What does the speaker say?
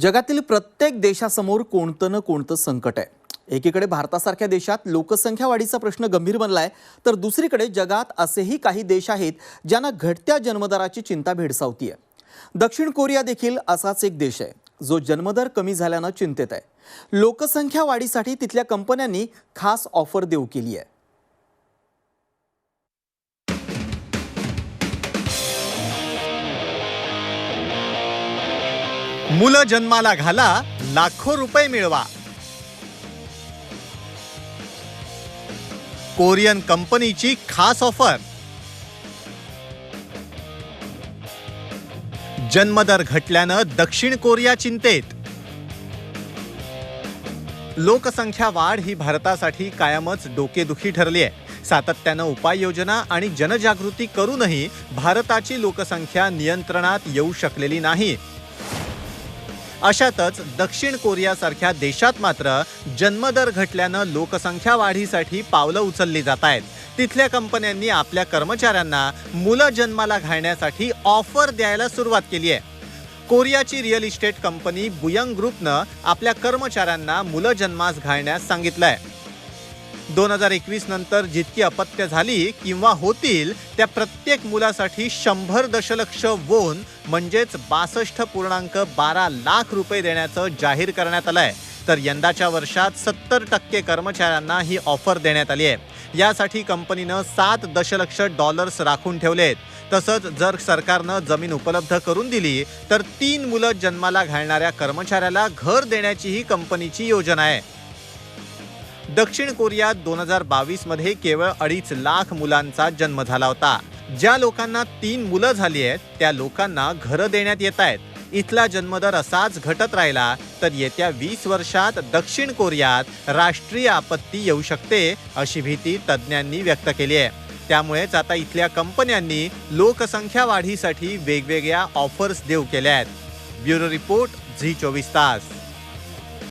जगातील प्रत्येक देशासमोर कोणतं ना कोणतं संकट आहे? एकीकडे भारतासारख्या देशात लोकसंख्या वाढीचा प्रश्न गंभीर बनला आहे तर दुसरीकडे जगात असेही काही देश आहेत ज्यांना घटत्या जन्मदराची चिंता भेडसावती आहे दक्षिण कोरिया देखील असाच एक देश आहे जो जन्मदर कमी झाल्यानं चिंतेत आहे. लोकसंख्या वाढीसाठी तिथल्या कंपन्यांनी खास ऑफर देऊ केली आहे मुलं जन्माला घाला लाखो रुपये मिळवा. कोरियन कंपनीची खास ऑफर. जन्मदर घटल्यानं दक्षिण कोरिया चिंतेत. लोकसंख्या वाढ ही भारतासाठी कायमच डोकेदुखी ठरली आहे सातत्यानं उपाययोजना आणि जनजागृती करूनही भारताची लोकसंख्या नियंत्रणात येऊ शकलेली नाही. अशातच दक्षिण कोरियासारख्या देशात मात्र जन्मदर घटल्यानं लोकसंख्या वाढीसाठी पावलं उचलली जात आहेत. तिथल्या कंपन्यांनी आपल्या कर्मचाऱ्यांना मुलं जन्माला घालण्यासाठी ऑफर द्यायला सुरुवात केली आहे. कोरियाची रिअल इस्टेट कंपनी बुयंग ग्रुपनं आपल्या कर्मचाऱ्यांना मुलं जन्मास घालण्यास सांगितलं आहे दोन हजार एकवीस नंतर जितकी अपत्य झाली किंवा होतील त्या प्रत्येक मुलासाठी शंभर दशलक्ष वोन म्हणजेच बासष्ट पूर्णांक बारा लाख रुपये देण्याचं जाहीर करण्यात आलं आहे तर यंदाच्या वर्षात सत्तर टक्के कर्मचाऱ्यांना ही ऑफर देण्यात आली आहे. यासाठी कंपनीनं सात दशलक्ष डॉलर्स राखून ठेवले आहेत तसंच जर सरकारनं जमीन उपलब्ध करून दिली तर तीन मुलं जन्माला घालणाऱ्या कर्मचाऱ्याला घर देण्याचीही कंपनीची योजना आहे. दक्षिण कोरियात दोन हजार बावीसमध्ये केवळ अडीच लाख मुलांचा जन्म झाला होता. ज्या लोकांना तीन मुलं झाली आहेत त्या लोकांना घरं देण्यात येत आहेत. इथला जन्मदर असाच घटत राहिला तर येत्या वीस वर्षात दक्षिण कोरियात राष्ट्रीय आपत्ती येऊ शकते अशी भीती तज्ज्ञांनी व्यक्त केली आहे. त्यामुळेच आता इथल्या कंपन्यांनी लोकसंख्या वाढीसाठी वेगवेगळ्या ऑफर्स देऊ केल्या आहेत. ब्युरो रिपोर्ट झी चोवीस तास.